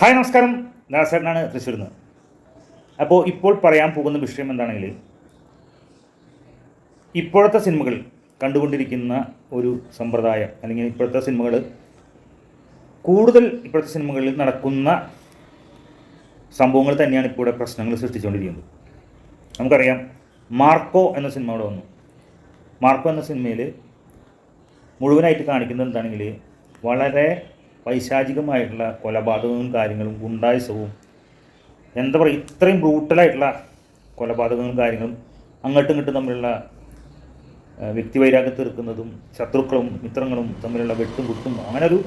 Hi നമസ്കാരം. ദാസേട്ടനാണ് തൃശ്ശൂരിൽ നിന്ന് അപ്പോൾ ഇപ്പോൾ പറയാൻ പോകുന്ന വിഷയം എന്താണെങ്കിൽ ഇപ്പോഴത്തെ സിനിമകൾ കണ്ടുകൊണ്ടിരിക്കുന്ന ഒരു സമ്പ്രദായം അല്ലെങ്കിൽ ഇപ്പോഴത്തെ സിനിമകൾ കൂടുതൽ ഇപ്പോഴത്തെ സിനിമകളിൽ നടക്കുന്ന സംഭവങ്ങൾ തന്നെയാണ് ഇപ്പോൾ പ്രശ്നങ്ങൾ സൃഷ്ടിച്ചുകൊണ്ടിരിക്കുന്നത്. നമുക്കറിയാം മാർക്കോ എന്ന സിനിമ അവിടെ വന്നു. മാർക്കോ എന്ന സിനിമയിൽ മുഴുവനായിട്ട് കാണിക്കുന്നത് എന്താണെങ്കിൽ വളരെ പൈശാചികമായിട്ടുള്ള കൊലപാതകങ്ങളും കാര്യങ്ങളും ഗുണ്ടായുസവും എന്താ പറയുക ഇത്രയും ബ്രൂട്ടലായിട്ടുള്ള കൊലപാതകങ്ങളും കാര്യങ്ങളും അങ്ങോട്ടും ഇങ്ങോട്ടും തമ്മിലുള്ള വ്യക്തിവൈരാഗ്യം തീർക്കുന്നതും ശത്രുക്കളും മിത്രങ്ങളും തമ്മിലുള്ള വെട്ടും കുത്തും അങ്ങനെ ഒരു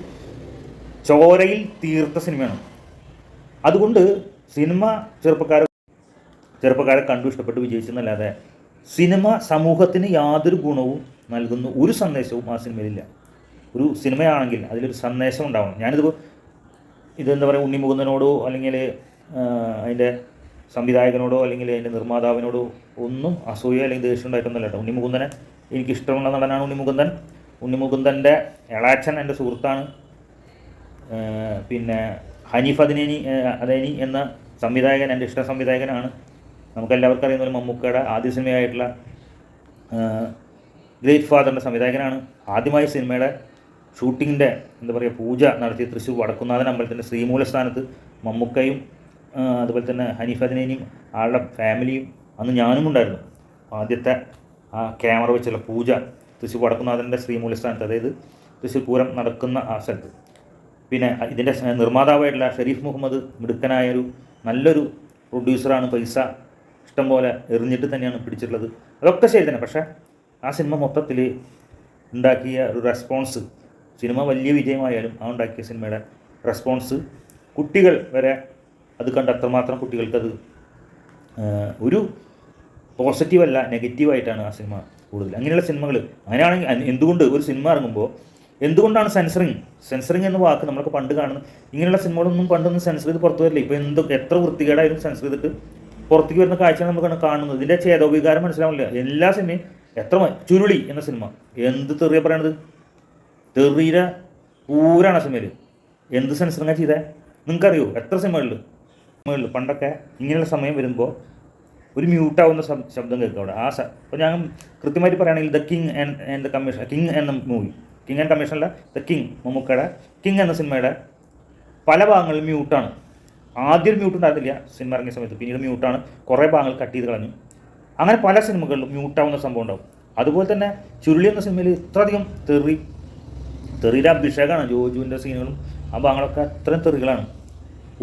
ചോരയിൽ തീർത്ത സിനിമയാണ്. അതുകൊണ്ട് സിനിമ ചെറുപ്പക്കാരെ ചെറുപ്പക്കാരെ കണ്ടു ഇഷ്ടപ്പെട്ട് വിജയിച്ചെന്നല്ലാതെ സിനിമ സമൂഹത്തിന് യാതൊരു ഗുണവും നൽകുന്ന ഒരു സന്ദേശവും ആ സിനിമയിലില്ല. ഒരു സിനിമയാണെങ്കിൽ അതിലൊരു സന്ദേശം ഉണ്ടാവണം. ഞാനിത് ഇതെന്താ പറയുക ഉണ്ണിമുകുന്ദനോടോ അല്ലെങ്കിൽ അതിന്റെ സംവിധായകനോടോ അല്ലെങ്കിൽ അതിന്റെ നിർമ്മാതാവിനോടോ ഒന്നും അസൂയ അല്ലെങ്കിൽ ദേഷ്യം ഉണ്ടായിട്ടൊന്നുമല്ല കേട്ടോ. ഉണ്ണിമുകുന്ദനെ എനിക്കിഷ്ടമുള്ള നടനാണ് ഉണ്ണിമുകുന്ദൻ ഉണ്ണിമുകുന്ദന്റെ എളാച്ചൻ എന്റെ സുഹൃത്താണ്. പിന്നെ ഹനീഫ് അദിനേനി അദേനി എന്ന സംവിധായകൻ എന്റെ ഇഷ്ട സംവിധായകനാണ്. നമുക്കെല്ലാവർക്കും അറിയുന്ന ഒരു മമ്മൂക്കയുടെ ആദ്യ സിനിമയായിട്ടുള്ള ഗ്രേറ്റ് ഫാദറിന്റെ സംവിധായകനാണ്. ആദ്യമായി സിനിമയുടെ ഷൂട്ടിങ്ങിന്റെ എന്താ പറയുക പൂജ നടത്തിയ തൃശ്ശൂർ വടക്കുന്നാഥൻ അമ്പലത്തിന്റെ ശ്രീമൂലസ്ഥാനത്ത് മമ്മൂക്കയും അതുപോലെ തന്നെ ഹനീഫദിനേനിയും ആളുടെ ഫാമിലിയും അന്ന് ഞാനും ഉണ്ടായിരുന്നു. ആദ്യത്തെ ആ ക്യാമറ വെച്ചുള്ള പൂജ തൃശ്ശൂർ വടക്കുന്നാഥന്റെ ശ്രീമൂലസ്ഥാനത്ത് അതായത് തൃശ്ശൂർ പൂരം നടക്കുന്ന ആ സ്ഥലത്ത്. പിന്നെ ഇതിന്റെ നിർമ്മാതാവായിട്ടുള്ള ഷെരീഫ് മുഹമ്മദ് മിടുക്കനായ ഒരു നല്ലൊരു പ്രൊഡ്യൂസറാണ് പൈസ ഇഷ്ടം പോലെ എറിഞ്ഞിട്ട് തന്നെയാണ് പിടിച്ചിട്ടുള്ളത്. അതൊക്കെ ശരി തന്നെ പക്ഷേ ആ സിനിമ മൊത്തത്തിൽ ഉണ്ടാക്കിയ ഒരു റെസ്പോൺസ് സിനിമ വലിയ വിജയമായാലും ആ ഉണ്ടാക്കിയ സിനിമയുടെ റെസ്പോൺസ് കുട്ടികൾ വരെ അത് കണ്ട് അത്രമാത്രം കുട്ടികൾക്കത് ഒരു പോസിറ്റീവല്ല നെഗറ്റീവായിട്ടാണ് ആ സിനിമ കൂടുതൽ. അങ്ങനെയുള്ള സിനിമകൾ അങ്ങനെയാണെങ്കിൽ എന്തുകൊണ്ട് ഒരു സിനിമ ഇറങ്ങുമ്പോൾ എന്തുകൊണ്ടാണ് സെൻസറിങ് സെൻസറിങ് എന്ന വാക്ക് നമ്മളൊക്കെ പണ്ട് കാണുന്നത് ഇങ്ങനെയുള്ള സിനിമകളൊന്നും പണ്ടൊന്നും സെൻസർ ചെയ്ത് പുറത്തു വരില്ല. ഇപ്പോൾ എന്ത് എത്ര വൃത്തികേടായാലും സെൻസർ ചെയ്തിട്ട് പുറത്തേക്ക് വരുന്ന കാഴ്ചയാണ് നമുക്ക് കാണുന്നത്. ഇതിന്റെ ചേതോവികാരം മനസ്സിലാവില്ല എല്ലാ സിനിമയും എത്ര ചുരുളി എന്ന സിനിമ. എന്ത് തെറിയ പറയണത്? തെറിയുടെ പൂരാണ് സിനിമയിൽ എന്ത് സെൻസറിങ്ങാ ചെയ്തേ? നിങ്ങൾക്കറിയോ? എത്ര സിനിമകളിൽ സിനിമകളിൽ പണ്ടൊക്കെ ഇങ്ങനെയുള്ള സമയം വരുമ്പോൾ ഒരു മ്യൂട്ടാവുന്ന ശബ്- ശബ്ദം കേൾക്കും അവിടെ. ആ അപ്പോൾ ഞാൻ കൃത്യമായിട്ട് പറയുകയാണെങ്കിൽ the king and and the commission king എന്ന മൂവി കിങ് ആൻഡ് കമ്മീഷനല്ല ദ കിങ് മമ്മൂക്കയുടെ കിങ് എന്ന സിനിമയുടെ പല ഭാഗങ്ങളിലും മ്യൂട്ടാണ് ആദ്യം മ്യൂട്ട് ഉണ്ടായിരുന്നില്ല സിനിമ ഇറങ്ങിയ സമയത്ത്. പിന്നീട് മ്യൂട്ടാണ് കുറേ ഭാഗങ്ങൾ കട്ട് ചെയ്ത് കളഞ്ഞു. അങ്ങനെ പല സിനിമകളിലും മ്യൂട്ടാവുന്ന സംഭവം ഉണ്ടാവും. അതുപോലെ തന്നെ ചുരുളി എന്ന സിനിമയിൽ ഇത്രയധികം തെറി തെറിയുടെ അഭിഷേകമാണ് ജോജുവിന്റെ സീനുകളും. ആ ഭാഗങ്ങളൊക്കെ അത്രയും തെറികളാണ്.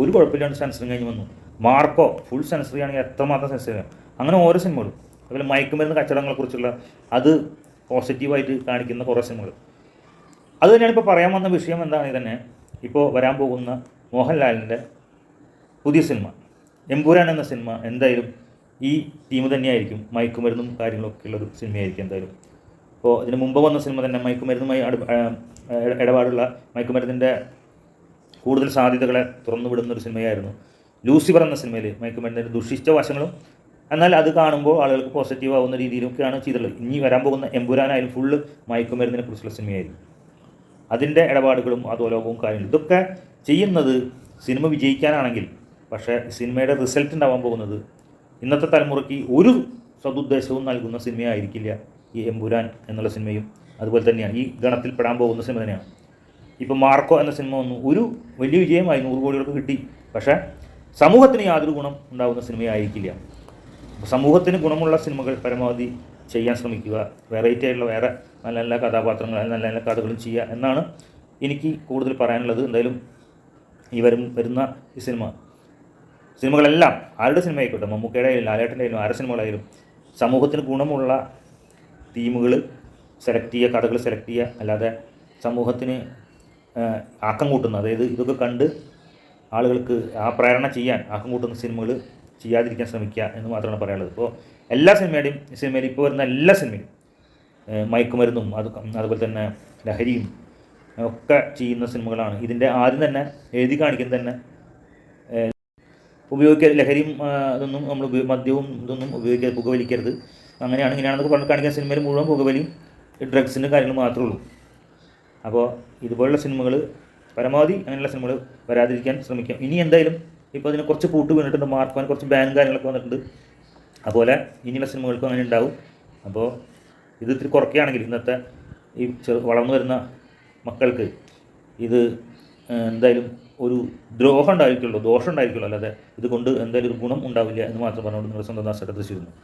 ഒരു കുഴപ്പമില്ലാണ്ട് സെൻസറിങ് കഴിഞ്ഞ് വന്നു. മാർക്കോ ഫുൾ സെൻസറി ആണെങ്കിൽ എത്രമാത്രം സെൻസറി അങ്ങനെ ഓരോ സിനിമകളും അതുപോലെ മയക്കുമരുന്ന് കച്ചവടങ്ങളെക്കുറിച്ചുള്ള അത് പോസിറ്റീവായിട്ട് കാണിക്കുന്ന കുറേ സിനിമകൾ അത് തന്നെയാണ് ഇപ്പോൾ പറയാൻ വന്ന വിഷയം എന്താണെങ്കിൽ തന്നെ ഇപ്പോൾ വരാൻ പോകുന്ന മോഹൻലാലിന്റെ പുതിയ സിനിമ എമ്പുരാൻ എന്ന സിനിമ എന്തായാലും ഈ ടീം തന്നെയായിരിക്കും മയക്കുമരുന്നും കാര്യങ്ങളൊക്കെ ഉള്ളൊരു സിനിമയായിരിക്കും എന്തായാലും. അപ്പോൾ ഇതിന് മുമ്പ് വന്ന സിനിമ തന്നെ മയക്കുമരുന്നുമായി ഇടപാടുള്ള മയക്കുമരുന്നിന്റെ കൂടുതൽ സാധ്യതകളെ തുറന്നു വിടുന്ന ഒരു സിനിമയായിരുന്നു. ലൂസിഫർ എന്ന സിനിമയിൽ മയക്കുമരുന്നിന്റെ ദുഷിച്ച വശങ്ങളും എന്നാൽ അത് കാണുമ്പോൾ ആളുകൾക്ക് പോസിറ്റീവ് ആവുന്ന രീതിയിലൊക്കെയാണ് ചെയ്തിട്ടുള്ളത്. ഇനി വരാൻ പോകുന്ന എമ്പുരാനായാലും ഫുള്ള് മയക്കുമരുന്നിനെ കുറിച്ചുള്ള സിനിമയായിരുന്നു. അതിന്റെ ഇടപാടുകളും അതോലോകവും കാര്യങ്ങളും ഇതൊക്കെ ചെയ്യുന്നത് സിനിമ വിജയിക്കാനാണെങ്കിൽ പക്ഷേ സിനിമയുടെ റിസൾട്ട് ഉണ്ടാവാൻ പോകുന്നത് ഇന്നത്തെ തലമുറയ്ക്ക് ഒരു സതുദ്ദേശവും നൽകുന്ന സിനിമയായിരിക്കില്ല. ഈ എമ്പുരാൻ എന്നുള്ള സിനിമയും അതുപോലെ തന്നെയാണ്. ഈ ഗണത്തിൽ പെടാൻ പോകുന്ന സിനിമ തന്നെയാണ്. ഇപ്പോൾ മാർക്കോ എന്ന സിനിമ വന്നു. ഒരു വലിയ വിജയമായി നൂറ് കോടികൾക്ക് കിട്ടി. പക്ഷേ സമൂഹത്തിന് യാതൊരു ഗുണം ഉണ്ടാകുന്ന സിനിമയായിരിക്കില്ല. സമൂഹത്തിന് ഗുണമുള്ള സിനിമകൾ പരമാവധി ചെയ്യാൻ ശ്രമിക്കുക. വെറൈറ്റി ആയിട്ടുള്ള വേറെ നല്ല നല്ല കഥാപാത്രങ്ങൾ നല്ല നല്ല കഥകളും ചെയ്യുക എന്നാണ് എനിക്ക് കൂടുതൽ പറയാനുള്ളത്. എന്തായാലും ഈ വരും വരുന്ന ഈ സിനിമ. സിനിമകളെല്ലാം ആരുടെ സിനിമ ആയിക്കോട്ടെ മമ്മൂക്കയുടെ ആയാലും ലാലേട്ടന്റെ ആയാലും ആരുടെ സിനിമകളായാലും സമൂഹത്തിന് ഗുണമുള്ള തീമുകൾ സെലക്ട് ചെയ്യുക കഥകൾ സെലക്ട് ചെയ്യുക അല്ലാതെ സമൂഹത്തിന് ആക്കം കൂട്ടുന്ന അതായത് ഇതൊക്കെ കണ്ട് ആളുകൾക്ക് ആ പ്രേരണ ചെയ്യാൻ ആക്കം കൂട്ടുന്ന സിനിമകൾ ചെയ്യാതിരിക്കാൻ ശ്രമിക്കുക എന്ന് മാത്രമാണ് പറയാനുള്ളത്. ഇപ്പോൾ എല്ലാ സിനിമയുടെയും സിനിമയിൽ ഇപ്പോൾ വരുന്ന എല്ലാ സിനിമയും മയക്കുമരുന്നും അത് അതുപോലെ തന്നെ ലഹരിയും ഒക്കെ ചെയ്യുന്ന സിനിമകളാണ്. ഇതിന്റെ ആദ്യം തന്നെ എഴുതി കാണിക്കുന്നത് തന്നെ ഉപയോഗിക്കരുത്. ലഹരിയും അതൊന്നും നമ്മൾ മദ്യവും ഇതൊന്നും ഉപയോഗിക്കരുത് പുകവലിക്കരുത്. അങ്ങനെയാണ് ഇങ്ങനെയാണെന്നൊക്കെ പറഞ്ഞ് കാണിക്കുന്ന സിനിമയിൽ മുഴുവൻ പുകവലി ഡ്രഗ്സിന്റെ കാര്യങ്ങൾ മാത്രമേ ഉള്ളൂ. അപ്പോൾ ഇതുപോലുള്ള സിനിമകൾ പരമാവധി അങ്ങനെയുള്ള സിനിമകൾ വരാതിരിക്കാൻ ശ്രമിക്കാം. ഇനി എന്തായാലും ഇപ്പോൾ അതിന് കുറച്ച് പൂട്ട് വീണിട്ടുണ്ട് മാർക്കുവാൻ കുറച്ച് ബാൻ കാര്യങ്ങളൊക്കെ വന്നിട്ടുണ്ട്. അതുപോലെ ഇനിയുള്ള സിനിമകൾക്കും അങ്ങനെ ഉണ്ടാവും. അപ്പോൾ ഇത് ഇത്തിരി കുറയ്ക്കുകയാണെങ്കിൽ ഇന്നത്തെ ഈ ചെറു വളർന്നു വരുന്ന മക്കൾക്ക് ഇത് എന്തായാലും ഒരു ദ്രോഹം ഉണ്ടായിരിക്കുള്ളൂ ദോഷം ഉണ്ടായിരിക്കുള്ളൂ. അല്ലാതെ ഇതുകൊണ്ട് എന്തായാലും ഒരു ഗുണം ഉണ്ടാവില്ല എന്ന് മാത്രം പറഞ്ഞുകൊണ്ട് നിങ്ങളുടെ സ്വന്തം നാശത്തെ തൃശ്ശൂരിൽ നിന്ന്.